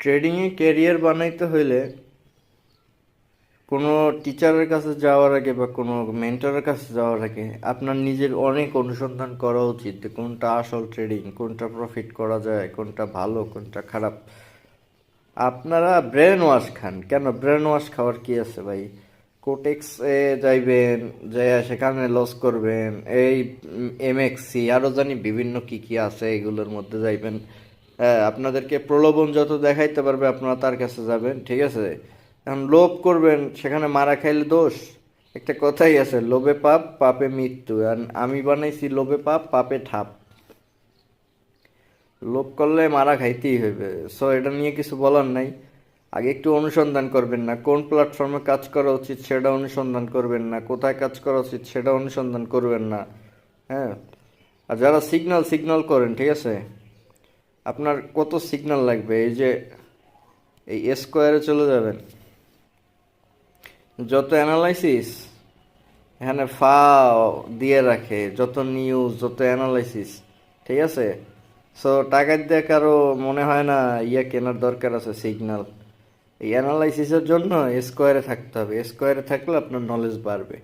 ট্রেডিংয়ে career বানাইতে হইলে কোনো টিচারের কাছে যাওয়ার আগে বা কোনো মেন্টরের কাছে যাওয়ার আগে আপনার নিজের অনেক অনুসন্ধান করা উচিত কোনটা আসল ট্রেডিং, কোনটা প্রফিট করা যায়, কোনটা ভালো, কোনটা খারাপ। আপনারা ব্রেন ওয়াশ খান। কেন? ব্রেন ওয়াশ খাওয়ার কি আছে ভাই? কোটেক্স যাইবেন যাই সেখানে লস করবেন, এই এম এমএক্সি আরও জানি বিভিন্ন কি কি আছে, এগুলোর মধ্যে যাইবেন। হ্যাঁ, আপনাদেরকে প্রলোভন যত দেখাইতে পারবে আপনারা তার কাছে যাবেন ঠিক আছে? এখন লোভ করবেন সেখানে মারা খাইলে দোষ? একটা কথাই আছে লোভে পাপ পাপে মৃত্যু। আর আমি বানাইছি লোভে পাপ পাপে ঠাপ। লোভ করলে মারা খাইতেই হইবে। সো এটা নিয়ে কিছু বলার নাই। আগে একটু অনুসন্ধান করবেন না। কোন প্ল্যাটফর্মে কাজ করা উচিত সেটা অনুসন্ধান করবেন না। কোথায় কাজ করা উচিত সেটা অনুসন্ধান করবেন না। হ্যাঁ? আর যারা সিগনাল সিগন্যাল করেন ঠিক আছে? আপনার কত সিগনাল লাগবে? এই যে, এই স্কোয়ারে চলে যাবেন। যত অ্যানালাইসিস এখানে ফা দিয়ে রাখে, যত নিউজ যত অ্যানালাইসিস ঠিক আছে? সো টাকা দিয়ে কারও মনে হয় না ইয়ে কেনার দরকার আছে সিগনাল এই অ্যানালাইসিসের জন্য স্কোয়ারে থাকতে হবে। স্কোয়ারে থাকলে আপনার নলেজ বাড়বে।